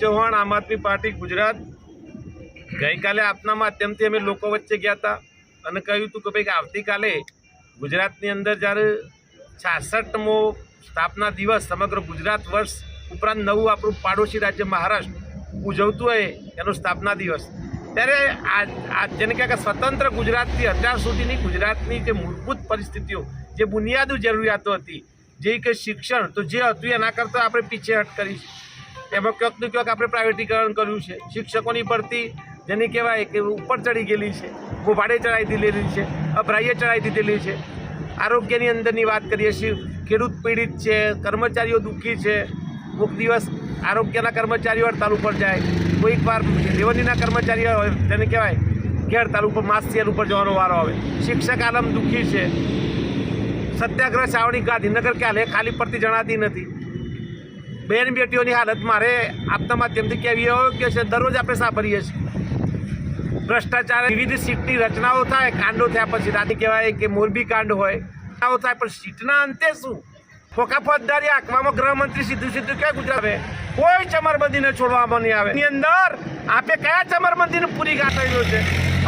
ચૌહાણ આમ આદમી પાર્ટી ગુજરાત. ગઈકાલે આપના માધ્યમથી અમે લોકો વચ્ચે ગયા હતા અને કહ્યું હતું કે ભાઈ આવતીકાલે ગુજરાતની અંદર જ્યારે છાસઠમો સ્થાપના દિવસ સમગ્ર ગુજરાત વર્ષ ઉપરાંત નવું આપણું પાડોશી રાજ્ય મહારાષ્ટ્ર ઉજવતું હોય એનો સ્થાપના દિવસ. ત્યારે આ આ જેને કહે કે સ્વતંત્ર ગુજરાતથી અત્યાર સુધીની ગુજરાતની જે મૂળભૂત પરિસ્થિતિઓ, જે બુનિયાદી જરૂરિયાતો હતી, જે કે શિક્ષણ, તો જે હતું એના કરતાં આપણે પીછેહટ કરી એમાં ક્યાંક ને ક્યાંક આપણે પ્રાઇવેટીકરણ કર્યું છે. શિક્ષકોની ભરતી, જેને કહેવાય કે ઉપર ચડી ગયેલી છે ગોભાડે ચડાવી દીધેલી છે, અભરાઈએ ચડાવી દીધેલી છે. આરોગ્યની અંદરની વાત કરીએ છીએ ખેડૂત પીડિત છે, કર્મચારીઓ દુઃખી છે કોઈક દિવસ આરોગ્યના કર્મચારીઓ હડતાલ ઉપર જાય, કોઈક વાર રેવન્યુના કર્મચારીઓ તેને કહેવાય કે હડતાલ ઉપર માસ ઉપર જવાનો વારો આવે. શિક્ષક આલમ દુઃખી છે. સત્યાગ્રહ, છાવણી ગાંધીનગર ક્યાં ખાલી પડતી જણાતી નથી. બેન બેટીઓની હાલત મારે આપના માધ્યમથી કહેવી યોગ્ય છે. દરરોજ આપણે સાંભળીએ છીએ. ભ્રષ્ટાચાર વિવિધ સીટની રચનાઓ થાય, કાંડો થયા પછી. રાતે કહેવાય કે મોરબી કાંડ હોય. રચનાઓ થાય, પણ સીટના અંતે શું? ખોખા ફોજદારી આંકવામાં ગૃહમંત્રી સીધું સીધું ક્યાં ગુજરાત કોઈ ચમરબંધીને છોડવામાં નહીં આવે. એની અંદર આપે કયા ચમરબંધીને પૂરી ગાંઠેલો છે?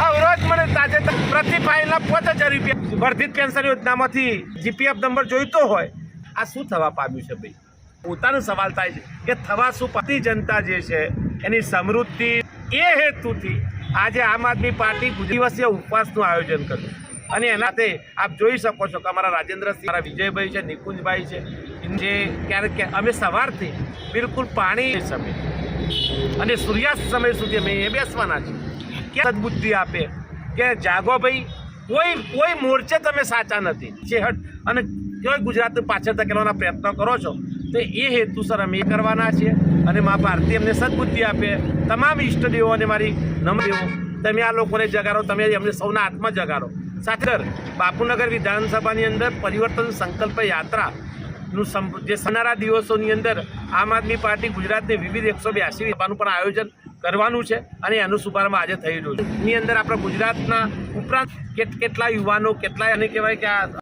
અવરોજ મને તાજેતર પ્રતિ ફાઇલના પાંચ હજાર રૂપિયા. વર્ધિત પેન્શન યોજનામાંથી જીપીએફ નંબર જોઈતો હોય. આ શું થવા પામ્યું છે ભાઈ? પોતાનો સવાલ થાય છે કે થવા શું પતિ જનતા જે છે, એની સમૃદ્ધિ એ હેતુથી આજે આમ આદમી પાર્ટી દિવસીય ઉપવાસનું આયોજન કર્યું. અને એનાથી આપ જોઈ શકો છો કે અમારા રાજેન્દ્રસિંહ મારા વિજયભાઈ છે, નિકુંજભાઈ છે, જે ક્યારેક અમે સવારથી બિલકુલ પાણી સમય અને સૂર્યાસ્ત સમય સુધી અમે એ બેસવાના છીએ. કે સદબુદ્ધિ આપે? કે જાગો ભાઈ, કોઈ કોઈ મોરચે તમે સાચા નથી. છેહટ અને કોઈ ગુજરાતનું પાછળ ધકેલવાના પ્રયત્નો કરો છો તો એ હેતુસર અમે એ કરવાના છીએ અને મા ભારતી અમને સદબુદ્ધિ આપે. તમામ ઈષ્ટદેવો અને મારી નમદેવો, તમે આ લોકોને જગાડો, તમે અમને સૌના હાથમાં જગાડો. સાથે બાપુનગર વિધાનસભાની અંદર પરિવર્તન સંકલ્પ યાત્રા નું જે સનારા દિવસોની અંદર આમ આદમી પાર્ટી ગુજરાતને વિવિધ એકસો બ્યાસી સભાનું પણ આયોજન કરવાનું છે અને એનું શુભારંભ આજે થઈ રહ્યો છે. એની અંદર આપણા ગુજરાતના ઉપરાંત કેટ, કેટલા યુવાનો કેટલાય અને કહેવાય કે આ